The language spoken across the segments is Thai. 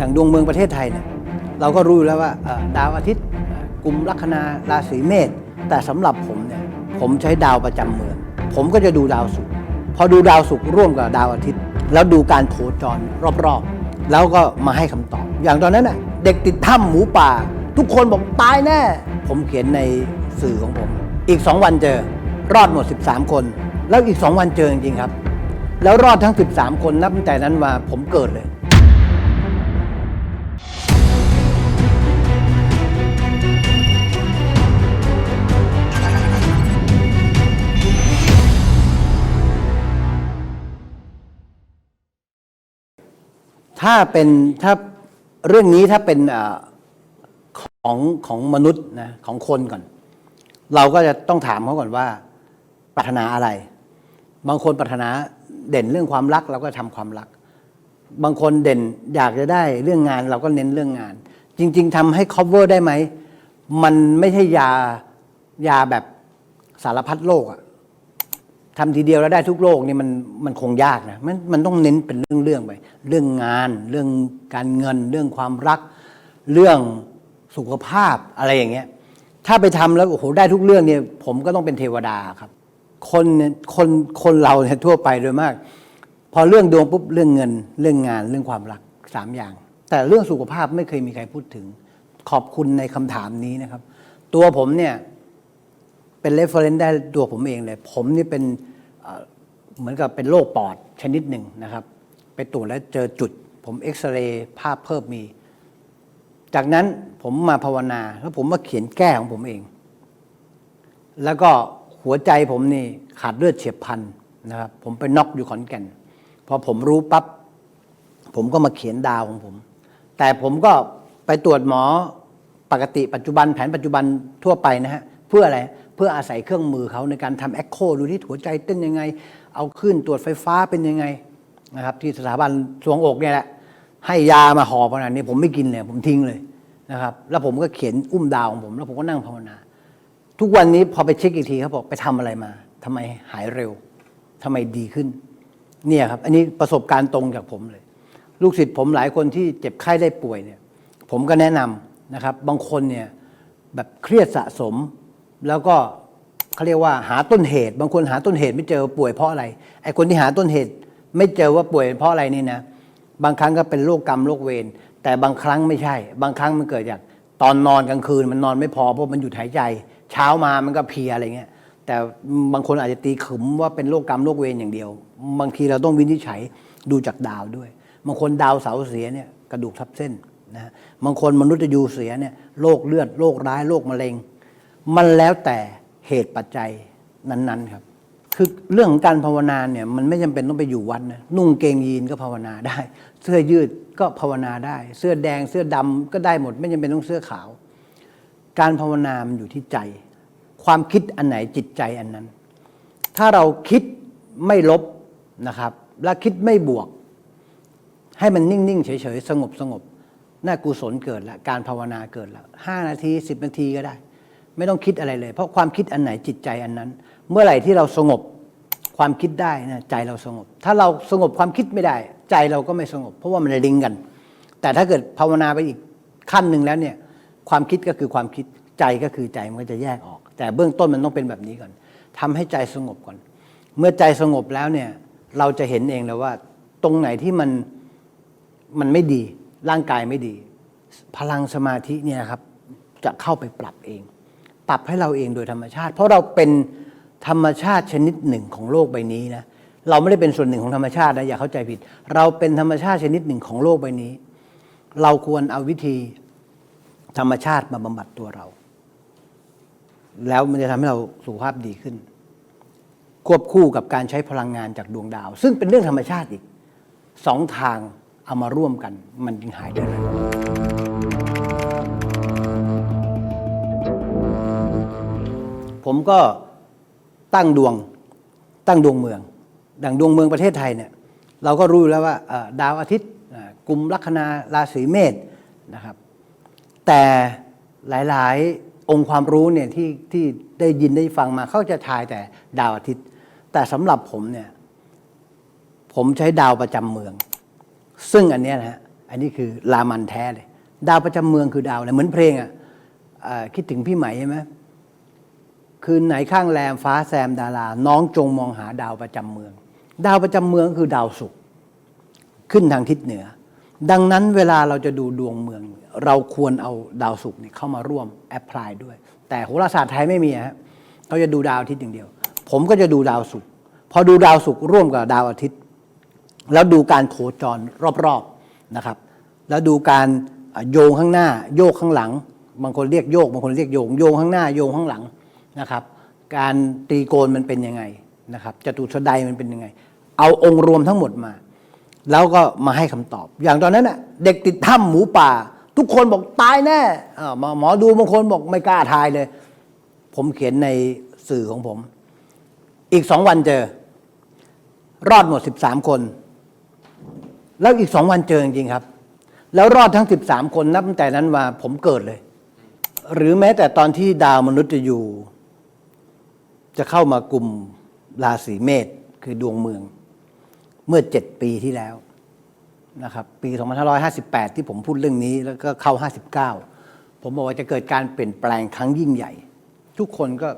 ดังดวงเมืองประเทศไทยเนี่ยเราก็รู้อยู่แล้วว่าดาวอาทิตย์กลุ่มลัคนาราศีเมษแต่สำหรับผมเนี่ยผมใช้ดาวประจำเมือง ผมก็จะดูดาวศุกร์พอดูดาวศุกร์ร่วมกับดาวอาทิตย์ แล้วดูการโคจรรอบๆ แล้วก็มาให้คำตอบ อย่างตอนนั้นน่ะเด็กติดถ้ำหมูป่า ทุกคนบอกตายแน่ ผมเขียนในสื่อของผม อีก 2 วันเจอรอดหมด 13 คน แล้วอีก 2 วันเจอจริงๆครับ แล้วรอดทั้ง 13 คนนับตั้งแต่นั้นมาผมเกิดเลย ถ้าเป็นถ้าเรื่องนี้ถ้าเป็นอของของมนุษย์นะของคนก่อน เราก็จะต้องถามเขาก่อนว่าปรารถนาอะไร บางคนปรารถนาเด่นเรื่องความรักเราก็ทำความรัก บางคนเด่นอยากจะได้เรื่องงานเราก็เน้นเรื่องงาน จริง ๆทำให้ cover ได้ไหม มันไม่ใช่ยายาแบบสารพัดโรคอะ ทำทีเดียวแล้วได้ทุกโลกนี่มันมันคงยากนะมันมันต้องเน้นเป็นเรื่องๆไป เรื่องงาน เรื่องการเงิน เรื่องความรัก เรื่องสุขภาพอะไรอย่างเงี้ย ถ้าไปทำแล้วโอ้โหได้ทุกเรื่องเนี่ยผมก็ต้องเป็นเทวดาครับ คนเนี่ยคนคนเราเนี่ยทั่วไปโดยมาก พอเรื่องดวงปุ๊บเรื่องเงิน เรื่องงานเรื่องความรักสามอย่าง แต่เรื่องสุขภาพไม่เคยมีใครพูดถึง ขอบคุณในคำถามนี้นะครับ ตัวผมเนี่ย เป็นเรฟเฟอรนซ์ได้ตัวผมเองเลย ผมนี่เป็นเหมือนกับเป็นโรคปอดชนิดหนึ่งนะครับ ไปตรวจแล้วเจอจุด ผมเอ็กซเรย์ภาพเพิ่มมี จากนั้นผมมาภาวนาแล้วผมมาเขียนแก้ของผมเอง แล้วก็หัวใจผมนี่ขาดเลือดเฉียบพลันนะครับ ผมไปน็อกอยู่ขอนแก่นพอผมรู้ปั๊บผมก็มาเขียนดาวของผม แต่ผมก็ไปตรวจหมอปกติปัจจุบันแผนปัจจุบันทั่วไปนะฮะเพื่ออะไร เพื่ออาศัยเครื่องมือเขาในการทำแอคโคดูที่หัวใจเต้นยังไง เอาขึ้นตรวจไฟฟ้าเป็นยังไงนะครับที่สถาบันสวงอกเนี่ยแหละให้ยามาห่อขนาดนี้ผมไม่กินเลยผมทิ้งเลยนะครับแล้วผมก็เขียนอุ้มดาวของผม แล้วผมก็นั่งภาวนา ทุกวันนี้พอไปเช็คอีกทีเขาบอกไปทำอะไรมาทำไมหายเร็วทำไมดีขึ้น เนี่ยครับ อันนี้ประสบการณ์ตรงจากผมเลย ลูกศิษย์ผมหลายคนที่เจ็บไข้ได้ป่วยเนี่ย ผมก็แนะนำนะครับ บางคนเนี่ยแบบเครียดสะสม แล้วก็เขาเรียกว่าหาต้นเหตุ บางคนหาต้นเหตุไม่เจอป่วยเพราะอะไรไอ้คนที่หาต้นเหตุไม่เจอว่าป่วยเพราะอะไรนี่นะบางครั้งก็เป็นโรคกรรมโรคเวรแต่บางครั้งไม่ใช่ บางครั้งมันเกิดจากตอนนอนกลางคืนมันนอนไม่พอเพราะมันหยุดหายใจ เช้ามามันก็เพลียอะไรเงี้ยแต่บางคนอาจจะตีขึมว่าเป็นโรคกรรมโรคเวรอย่างเดียว บางทีเราต้องวินิจฉัยดูจากดาวด้วย บางคนดาวเสาเสียเนี่ยกระดูกทับเส้นนะฮะบางคนมนุษย์ยูเสียเนี่ยโรคเลือดโรคร้ายโรคมะเร็ง มันแล้วแต่เหตุปัจจัยนั้นๆครับ คือเรื่องของการภาวนาเนี่ยมันไม่จำเป็นต้องไปอยู่วัดนะนุ่งเกงยีนก็ภาวนาได้ เสื้อยืดก็ภาวนาได้ เสื้อแดงเสื้อดำก็ได้หมด ไม่จำเป็นต้องเสื้อขาว การภาวนามันอยู่ที่ใจ ความคิดอันไหนจิตใจอันนั้น ถ้าเราคิดไม่ลบนะครับ และคิดไม่บวก ให้มันนิ่ง ๆ เฉย ๆ สงบสงบน่ากุศลเกิดล้วการภาวนาเกิดล้วห้านาทีสิบนาทีก็ได้ ไม่ต้องคิดอะไรเลย เพราะความคิดอันไหนจิตใจอันนั้น เมื่อไหร่ที่เราสงบความคิดได้นะใจเราสงบ ถ้าเราสงบความคิดไม่ได้ ใจเราก็ไม่สงบ เพราะว่ามันลิงก์กัน แต่ถ้าเกิดภาวนาไปอีกขั้นหนึ่งแล้วเนี่ยความคิดก็คือความคิดใจก็คือใจมันก็จะแยกออก แต่เบื้องต้นมันต้องเป็นแบบนี้ก่อนทำให้ใจสงบก่อน เมื่อใจสงบแล้วเนี่ยเราจะเห็นเองเลยว่า ตรงไหนที่มันมันไม่ดีร่างกายไม่ดี พลังสมาธิเนี่ยครับจะเข้าไปปรับเอง ปรับให้เราเองโดยธรรมชาติ เพราะเราเป็นธรรมชาติชนิดหนึ่งของโลกใบนี้นะเราไม่ได้เป็นส่วนหนึ่งของธรรมชาตินะอย่าเข้าใจผิด เราเป็นธรรมชาติชนิดหนึ่งของโลกใบนี้ เราควรเอาวิธีธรรมชาติมาบำบัดตัวเรา แล้วมันจะทำให้เราสุขภาพดีขึ้น ควบคู่กับการใช้พลังงานจากดวงดาว ซึ่งเป็นเรื่องธรรมชาติอีกสองทางเอามาร่วมกัน มันจึงหายได้เร็ว ผมก็ตั้งดวงตั้งดวงเมือง ดังดวงเมืองประเทศไทยเนี่ยเราก็รู้แล้วว่าดาวอาทิตย์กลุ่มลัคนาราศีเมษนะครับ แต่หลายๆองค์ความรู้เนี่ยที่ที่ได้ยินได้ฟังมาเขาจะทายแต่ดาวอาทิตย์ แต่สำหรับผมเนี่ยผมใช้ดาวประจำเมือง ซึ่งอันเนี้ยนะฮะอันนี้คือลามันแท้เลย ดาวประจำเมืองคือดาวอะไรเหมือนเพลงอะอ่อคิดถึงพี่ไหม่ใช่ไหม คืนไหนข้างแรมฟ้าแซมดารา น้องจงมองหาดาวประจำเมือง ดาวประจำเมืองคือดาวศุกร์ขึ้นทางทิศเหนือ ดังนั้นเวลาเราจะดูดวงเมือง เราควรเอาดาวศุกร์เนี่เข้ามาร่วมแอพพลายด้วย แต่โหราศาสตร์ไทยไม่มีฮะเขาจะดูดาวอาทิตย์อย่างเดียว ผมก็จะดูดาวศุกร์พอดูดาวศุกร์ร่วมกับดาวอาทิตย์ แล้วดูการโคจรรอบๆนะครับ แล้วดูการโยงข้างหน้า โยกข้างหลัง บางคนเรียกโยกบางคนเรียกโยงโยงข้างหน้าโยงข้างหลัง นะครับ การตีโกนมันเป็นยังไงนะครับจตุสไดมันเป็นยังไง เอาองค์รวมทั้งหมดมา แล้วก็มาให้คำตอบ อย่างตอนนั้นน่ะเด็กติดถ้ำหมูป่า ทุกคนบอกตายแน่อ่าหมอหมอดูบางคนบอกไม่กล้าทายเลย ผมเขียนในสื่อของผม อีกสองวันเจอ รอดหมดสิบสามคน แล้วอีกสองวันเจอจริงๆครับ แล้วรอดทั้งสิบสามคนนับตั้งแต่นั้นมาผมเกิดเลย หรือแม้แต่ตอนที่ดาวมนุษย์จะอยู่ จะเข้ามากลุ่มราศีเมษคือดวงเมือง เมื่อเจ็ดปีที่แล้วนะครับปี 2558 ที่ผมพูดเรื่องนี้แล้วก็เข้า 59 ผมบอกว่าจะเกิดการเปลี่ยนแปลงครั้งยิ่งใหญ่ ทุกคนก็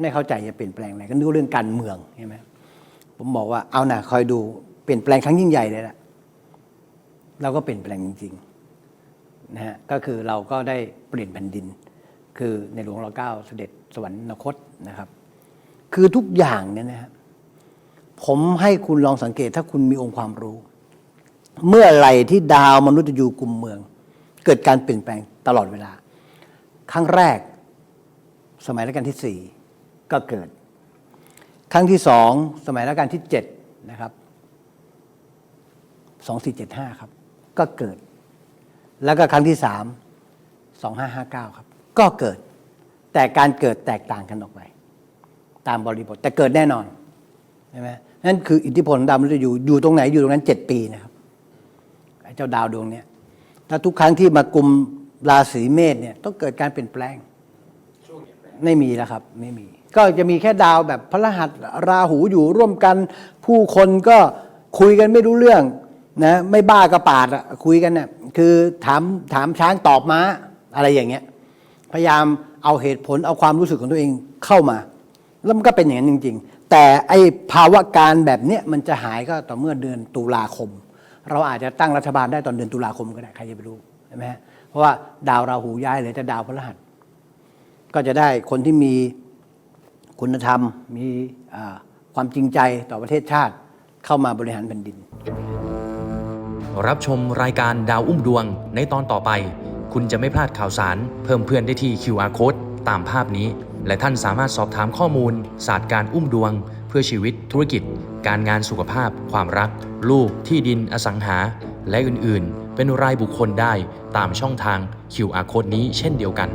ไม่เข้าใจจะเปลี่ยนแปลงอะไรก็นึกเรื่องการเมืองใช่ไหมผมบอกว่าเอานะคอยดูเปลี่ยนแปลงครั้งยิ่งใหญ่เลยละเราก็เปลี่ยนแปลงจริงๆนะฮะก็คือเราก็ได้เปลี่ยนแผ่นดิน คือในหลวงรอเก้าเสด็จสวรรคตนะครับ คือทุกอย่างเนี่ยนะฮะผมให้คุณลองสังเกตถ้าคุณมีองค์ความรู้ เมื่อไหร่ที่ดาวมนุษย์ยูกลุ่มเมือง เกิดการเปลี่ยนแปลงตลอดเวลา ครั้งแรก สมัยรัชกาลที่สี่ก็เกิด ครั้งที่สองสมัยรัชกาลที่เจ็ดนะครับสองสี่เจ็ดห้าครับ ก็เกิด แล้วก็ครั้งที่สามสองห้าห้าเก้าครับ ก็เกิด แต่การเกิดแตกต่างกันออกไป ตามบริบท แต่เกิดแน่นอนใช่ไหมนั่นคืออิทธิพลของดาวมฤตยูอยู่ตรงไหนอยู่ตรงนั้นเจ็ดปีนะครับไอ้เจ้าดาวดวงเนี้ยถ้าทุกครั้งที่มากลุ่มราศีเมษเนี่ยต้องเกิดการเปลี่ยนแปลงไม่มีแล้วครับไม่มี ก็จะมีแค่ดาวแบบพระรหัสราหูอยู่ร่วมกัน ผู้คนก็คุยกันไม่รู้เรื่องนะไม่บ้ากระปาดอะคุยกันเนี่ยคือถามถามช้างตอบม้าอะไรอย่างเงี้ย พยายามเอาเหตุผลเอาความรู้สึกของตัวเองเข้ามา แล้วมันก็เป็นอย่างนั้นจริง ๆ แต่ไอภาวะการแบบเนี้ยมันจะหายก็ต่อเมื่อเดือนตุลาคม เราอาจจะตั้งรัฐบาลได้ตอนเดือนตุลาคมก็ได้ใครจะไปรู้ใช่ไหมเพราะว่าดาวราหูย้ายเลยแต่ดาวพฤหัส ก็จะได้คนที่มีคุณธรรมมีความจริงใจต่อประเทศชาติเข้ามาบริหารแผ่นดิน รับชมรายการดาวอุ้มดวงในตอนต่อไป คุณจะไม่พลาดข่าวสาร เพิ่มเพื่อนได้ที่ QR Code ตามภาพนี้ และท่านสามารถสอบถามข้อมูล ศาสตร์การอุ้มดวง เพื่อชีวิตธุรกิจ การงานสุขภาพ ความรัก ลูก ที่ดินอสังหา และอื่นๆ เป็นรายบุคคลได้ตามช่องทาง QR Code นี้เช่นเดียวกัน